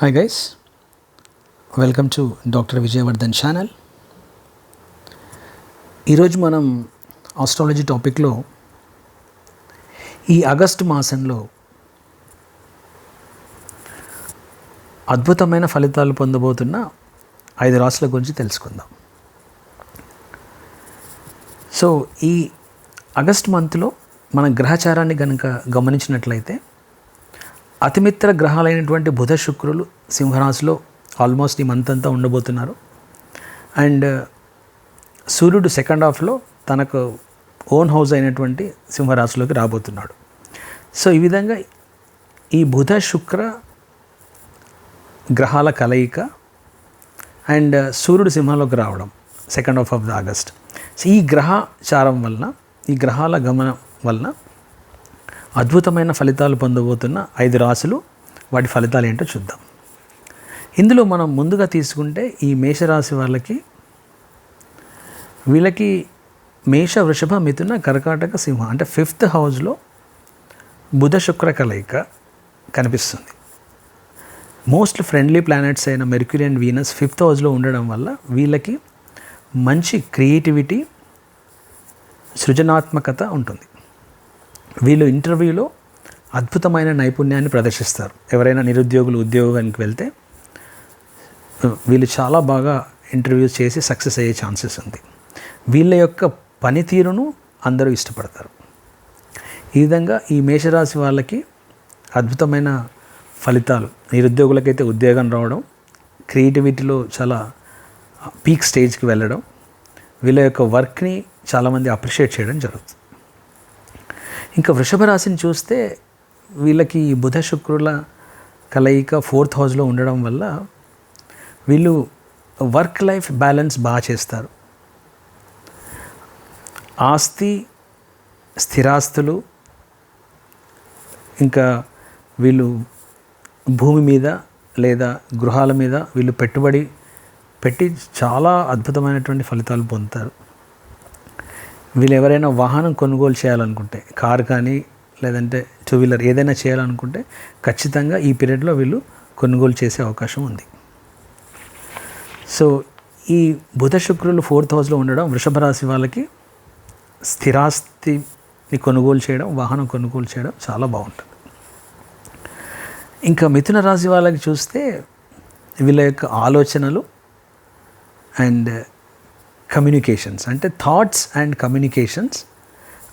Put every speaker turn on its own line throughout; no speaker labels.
Hi guys welcome to doctor Vijayavardhan channel ఈరోజు మనం astrology టాపిక్లో ఈ ఆగస్టు మాసంలో అద్భుతమైన ఫలితాలు పొందబోతున్న ఐదు రాసుల గురించి తెలుసుకుందాం. సో ఈ ఆగస్ట్ మంత్లో మన గ్రహచారాన్ని కనుక గమనించినట్లయితే అతిమిత్ర గ్రహాలైనటువంటి బుధ శుక్రులు సింహరాశిలో ఆల్మోస్ట్ ఈ మంత్ అంతా ఉండబోతున్నారు. అండ్ uh, సూర్యుడు సెకండ్ హాఫ్లో తనకు ఓన్ హౌస్ అయినటువంటి సింహరాశిలోకి రాబోతున్నాడు. సో ఈ విధంగా ఈ బుధ శుక్ర గ్రహాల కలయిక అండ్ uh, సూర్యుడు సింహంలోకి రావడం second half of the August so ఈ గ్రహచారం వలన ఈ గ్రహాల గమనం వలన అద్భుతమైన ఫలితాలు పొందబోతున్న ఐదు రాశులు వాటి ఫలితాలు ఏంటో చూద్దాం. ఇందులో మనం ముందుగా తీసుకుంటే ఈ మేషరాశి వాళ్ళకి వీళ్ళకి మేష వృషభ మిథున కర్కాటక సింహ అంటే ఫిఫ్త్ హౌస్లో బుధ శుక్ర కలయిక కనిపిస్తుంది. మోస్ట్ ఫ్రెండ్లీ ప్లానెట్స్ అయిన మెర్క్యూరీ అండ్ వీనస్ ఫిఫ్త్ హౌస్లో ఉండడం వల్ల వీళ్ళకి మంచి క్రియేటివిటీ సృజనాత్మకత ఉంటుంది. వీళ్ళు ఇంటర్వ్యూలో అద్భుతమైన నైపుణ్యాన్ని ప్రదర్శిస్తారు. ఎవరైనా నిరుద్యోగులు ఉద్యోగానికి వెళ్తే వీళ్ళు చాలా బాగా ఇంటర్వ్యూస్ చేసి సక్సెస్ అయ్యే ఛాన్సెస్ ఉంది. వీళ్ళ యొక్క పనితీరును అందరూ ఇష్టపడతారు. ఈ విధంగా ఈ మేషరాశి వాళ్ళకి అద్భుతమైన ఫలితాలు. నిరుద్యోగులకైతే ఉద్యోగం రావడం క్రియేటివిటీలో చాలా పీక్ స్టేజ్కి వెళ్ళడం వీళ్ళ యొక్క వర్క్ని చాలామంది అప్రిషియేట్ చేయడం జరుగుతుంది. ఇంకా వృషభ రాశిని చూస్తే వీళ్ళకి బుధ శుక్రుల కలయిక ఫోర్త్ హౌస్లో ఉండడం వల్ల వీళ్ళు వర్క్ లైఫ్ బ్యాలెన్స్ బాగా చేస్తారు. ఆస్తి స్థిరాస్తులు ఇంకా వీళ్ళు భూమి మీద లేదా గృహాల మీద వీళ్ళు పెట్టుబడి పెట్టి చాలా అద్భుతమైనటువంటి ఫలితాలు పొందుతారు. వీళ్ళు ఎవరైనా వాహనం కొనుగోలు చేయాలనుకుంటే కార్ కానీ లేదంటే టూ వీలర్ ఏదైనా చేయాలనుకుంటే ఖచ్చితంగా ఈ పీరియడ్లో వీళ్ళు కొనుగోలు చేసే అవకాశం ఉంది. సో ఈ బుధ శుక్రులు ఫోర్త్ హౌస్లో ఉండడం వృషభ రాశి వాళ్ళకి స్థిరాస్తిని కొనుగోలు చేయడం వాహనం కొనుగోలు చేయడం చాలా బాగుంటుంది. ఇంకా మిథున రాశి వాళ్ళకి చూస్తే వీళ్ళ యొక్క ఆలోచనలు అండ్ కమ్యూనికేషన్స్ అంటే thoughts and communications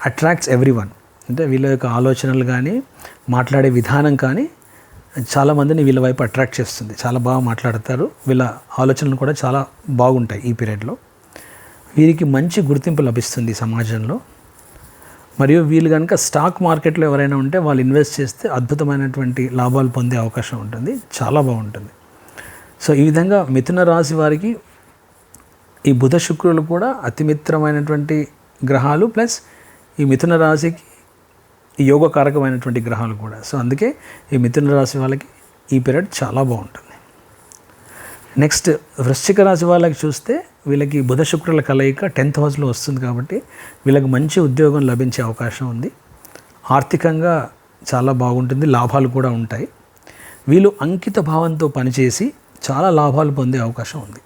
attracts every one అంటే వీళ్ళ యొక్క ఆలోచనలు కానీ మాట్లాడే విధానం కానీ చాలామందిని వీళ్ళ వైపు అట్రాక్ట్ చేస్తుంది. చాలా బాగా మాట్లాడతారు. వీళ్ళ ఆలోచనలు కూడా చాలా బాగుంటాయి ఈ పీరియడ్లో. వీరికి మంచి గుర్తింపు లభిస్తుంది సమాజంలో. మరియు వీళ్ళు కనుక స్టాక్ మార్కెట్లో ఎవరైనా ఉంటే వాళ్ళు ఇన్వెస్ట్ చేస్తే అద్భుతమైనటువంటి లాభాలు పొందే అవకాశం ఉంటుంది. చాలా బాగుంటుంది. సో ఈ విధంగా మిథున రాశి వారికి ఈ బుధ శుక్రులు కూడా అతిమిత్రమైనటువంటి గ్రహాలు ప్లస్ ఈ మిథున రాశికి యోగకారకమైనటువంటి గ్రహాలు కూడా. సో అందుకే ఈ మిథున రాశి వాళ్ళకి ఈ పీరియడ్ చాలా బాగుంటుంది. నెక్స్ట్ వృశ్చిక రాశి వాళ్ళకి చూస్తే వీళ్ళకి బుధ శుక్రుల కలయిక టెన్త్ హౌస్లో వస్తుంది కాబట్టి వీళ్ళకి మంచి ఉద్యోగం లభించే అవకాశం ఉంది. ఆర్థికంగా చాలా బాగుంటుంది లాభాలు కూడా ఉంటాయి. వీళ్ళు అంకిత భావంతో పనిచేసి చాలా లాభాలు పొందే అవకాశం ఉంది.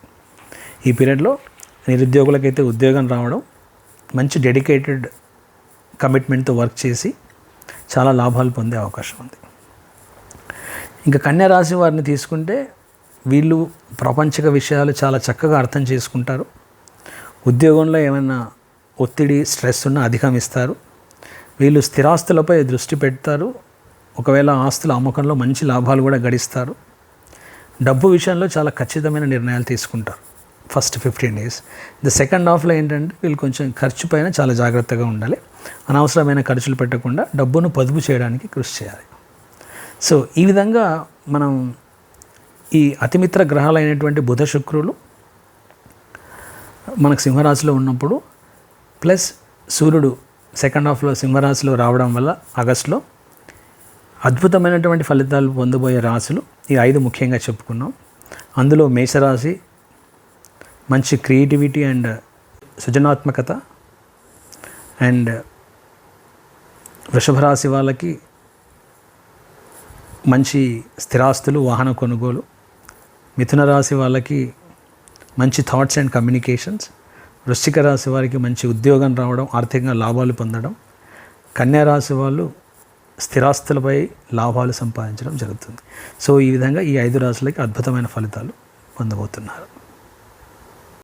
ఈ పీరియడ్లో నిరుద్యోగులకైతే ఉద్యోగం రావడం మంచి డెడికేటెడ్ కమిట్మెంట్తో వర్క్ చేసి చాలా లాభాలు పొందే అవకాశం ఉంది. ఇంకా కన్యా రాశి వారిని తీసుకుంటే వీళ్ళు ప్రపంచక విషయాలు చాలా చక్కగా అర్థం చేసుకుంటారు. ఉద్యోగంలో ఏమైనా ఒత్తిడి స్ట్రెస్ ఉన్నా అధిగమిస్తారు వీళ్ళు స్థిరాస్తులపై దృష్టి పెడతారు. ఒకవేళ ఆస్తుల అమ్మకంలో మంచి లాభాలు కూడా గడిస్తారు. డబ్బు విషయంలో చాలా ఖచ్చితమైన నిర్ణయాలు తీసుకుంటారు. First fifteen days. The second హాఫ్లో ఏంటంటే వీళ్ళు కొంచెం ఖర్చు పైన చాలా జాగ్రత్తగా ఉండాలి. అనవసరమైన ఖర్చులు పెట్టకుండా డబ్బును పొదుపు చేయడానికి కృషి చేయాలి. సో ఈ విధంగా మనం ఈ అతిమిత్ర గ్రహాలైనటువంటి బుధ శుక్రులు మనకు సింహరాశిలో ఉన్నప్పుడు ప్లస్ సూర్యుడు సెకండ్ హాఫ్లో సింహరాశిలో రావడం వల్ల ఆగస్టులో అద్భుతమైనటువంటి ఫలితాలు పొందబోయే రాశులు ఈ ఐదు ముఖ్యంగా చెప్పుకున్నాం. అందులో మేషరాశి మంచి క్రియేటివిటీ అండ్ సృజనాత్మకత. అండ్ వృషభ రాశి వాళ్ళకి మంచి స్థిరాస్తులు వాహన కొనుగోలు. మిథున రాశి వాళ్ళకి మంచి థాట్స్ అండ్ కమ్యూనికేషన్స్ వృశ్చిక రాశి వారికి మంచి ఉద్యోగం రావడం ఆర్థికంగా లాభాలు పొందడం. కన్యా రాశి వాళ్ళు స్థిరాస్తులపై లాభాలు సంపాదించడం జరుగుతుంది. సో ఈ విధంగా ఈ ఐదు రాశులకి అద్భుతమైన ఫలితాలు పొందబోతున్నారు.